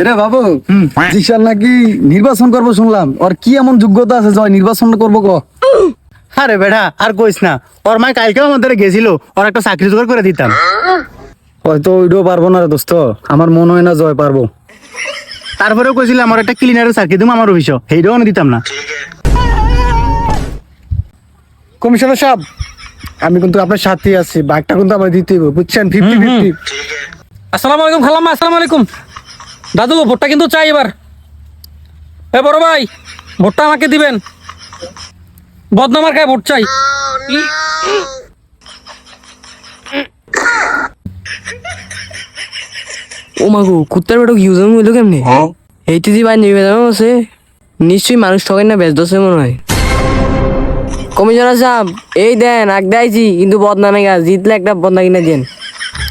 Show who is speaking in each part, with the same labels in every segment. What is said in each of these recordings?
Speaker 1: এটা বাবু নাকি নির্বাচন করব শুনলাম। ওর কি এমন যোগ্যতা আছে জয় নির্বাচন করব ক?
Speaker 2: আরে বেটা আর কইস না ওর মাই কালকেও আমাদের গেছিল ওর একটা চাকরি জোগাড় করে দিতাম।
Speaker 1: হয়তো ওইটাও পারব না রে দোস্ত আমার মনে হয় না জয় পারব।
Speaker 2: তারপরেও কইছিল আমার একটা ক্লিনারের চাকরি দিম আমার অফিস সেইটাও আমি দিতাম না।
Speaker 1: কমিশনার সাহেব আমি কিন্তু আপনার সাথে আছি বাইকটা কিন্তু আমার দিতে হবে বুঝছেন? ফিফটি ফিফটি
Speaker 3: আসসালামু আলাইকুম খালাম্মা আসসালামু আলাইকুম। দাদু ভোটটা কিন্তু চাই এবার। এ বড় ভাই ভোটটা আমাকে দিবেন। বদনামার গায়ে ভোট চাই।
Speaker 4: ও মাগো কুত্তার বেটক ইউজার হইল কেমনে? এইটি যে ভাই নিবেদন আছে নিশ্চয়ই মানুষ ঠকাই না ব্যস্ত আছে মনে হয়। কমিশনার সাহেব এই দেন আগ দেয়ছি কিন্তু বদনামে গা জিতলে একটা বদনা কিনে দেন।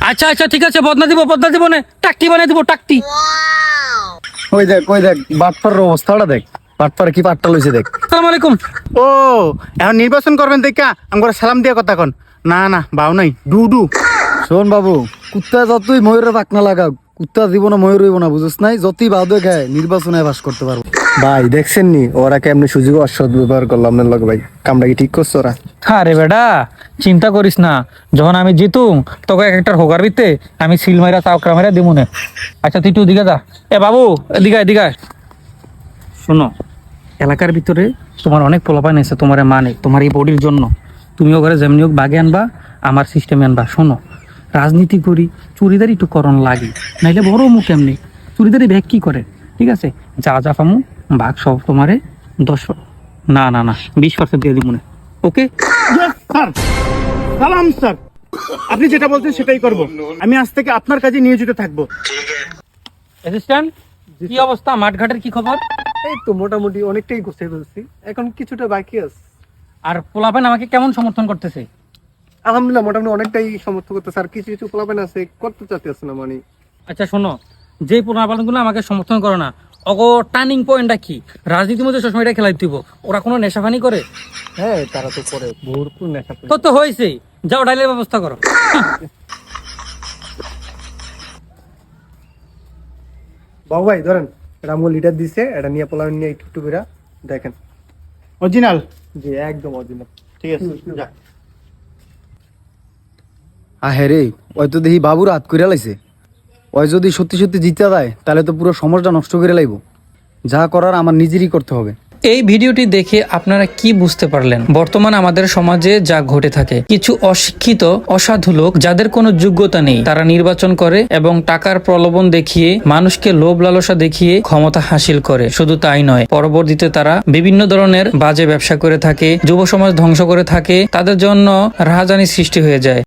Speaker 3: আচ্ছা আচ্ছা ঠিক আছে বদনা দিব বদনা দিব না। টাকটি বানিয়ে দিব টাকটি।
Speaker 1: ওই দেখ ওই দেখ বাটপার অবস্থাটা দেখ। বাটপার কি পাট্টা লইছে দেখ।
Speaker 3: আসসালামু আলাইকুম।
Speaker 2: ও এখন নির্বাচন করবেন দেখা আমার সালাম দিয়া কথা কন। না না বাউ নাই ডু ডু।
Speaker 1: শোন বাবু কুত্তা যতই ময়ূরের পাক না লাগাও কুত্তা জীবন ময়ূর হইব না বুঝছ নাই? যতই বাদে খায় নির্বাচনে বাস করতে পারব। ভাই দেখছেন নি? ওরা কেমনি সুযোগ অসৎ ব্যবহার করলাম আপনার লগে ভাই? কামটা কি ঠিক করছ ওরা?
Speaker 3: আরে বেটা চিন্তা করিস না। যখন আমি জিতুম, তোকে এক একটা হোকার বিতে আমি সিল মাইরা চাউকরা মাইরা দিব না। আচ্ছা তুই একটু দিকে যা। এ বাবু, এদিকে এদিকে। শোনো, এলাকার ভিতরে তোমার অনেক পোলাপাইন আছে তোমার মানে তোমার এই বডির জন্য। তুমিও ঘরে যেমনি হোক বাগে আনবা, আমার সিস্টেমে আনবা। শোনো, রাজনীতি করি চুরিদারি একটু করণ লাগে। নাইলে বড় মুখ এমনি। চুরিদারি ব্যাগ কি করে? ঠিক আছে? যা যা পামু, বাঘ সব তোমারে দশ না না না, বিশ পার্সেন্ট দিয়ে দিব ওকে?
Speaker 2: স্যার সালাম স্যার। আপনি যেটা বলছেন সেটাই করব। আমি আজ থেকে আপনার কাজে নিয়োজিত থাকব।
Speaker 3: অ্যাসিস্ট্যান্ট কি অবস্থা? মাঠঘাটের কি খবর?
Speaker 1: এই তো মোটামুটি অনেকটাই গুছিয়ে ফেলছি। এখন কিছুটা বাকি আছে।
Speaker 3: আর পোলাপেন আমাকে কেমন সমর্থন করতেছে?
Speaker 1: আলহামদুলিল্লাহ মোটামুটি অনেকটাই সমর্থন করতে স্যার কিছু কিছু পোলাপেন আছে করতে চাচ্ছি না মানে।
Speaker 3: আচ্ছা শোনো যে পোলাপানগুলো আমাকে সমর্থন করে না অগো টার্নিং পয়েন্টটা কি? রাজনীতির মধ্যে সবসময় এটা খেলাই দিব। ওরা কোনো নেশাফানি করে?
Speaker 1: হ্যাঁ তারা তো করে। ভরপুর নেশা
Speaker 3: তো তো হয়েছে। যাও ডাইলের ব্যবস্থা করো।
Speaker 1: বাবু ভাই ধরেন এটা আমগো লিটার দিছে এটা নিয়ে পোলাবেন নিয়ে একটু একটু করে দেখেন।
Speaker 2: অরিজিনাল
Speaker 1: জি একদম অরিজিনাল
Speaker 2: ঠিক আছে যা।
Speaker 1: আহে রে ওই তো দেখি বাবুর হাত করে লাইছে। ওই যদি সত্যি সত্যি জিতে দেয় তাহলে তো পুরো সমাজটা নষ্ট করে লাইব। যা করার আমার নিজেরই করতে হবে।
Speaker 5: এই ভিডিওটি দেখে আপনারা কি বুঝতে পারলেন? বর্তমান আমাদের সমাজে যা ঘটে থাকে, কিছু অশিক্ষিত, অসাধু লোক যাদের কোনো যোগ্যতা নেই, তারা নির্বাচন করে এবং টাকার প্রলোভন দেখিয়ে, মানুষকে লোভ লালসা দেখিয়ে ক্ষমতা হাসিল করে। শুধু তাই নয়, পরবর্তীতে তারা বিভিন্ন ধরনের বাজে ব্যবসা করে থাকে, যুব সমাজ ধ্বংস করে থাকে, তাদের জন্য রাহাজানি সৃষ্টি হয়ে যায়।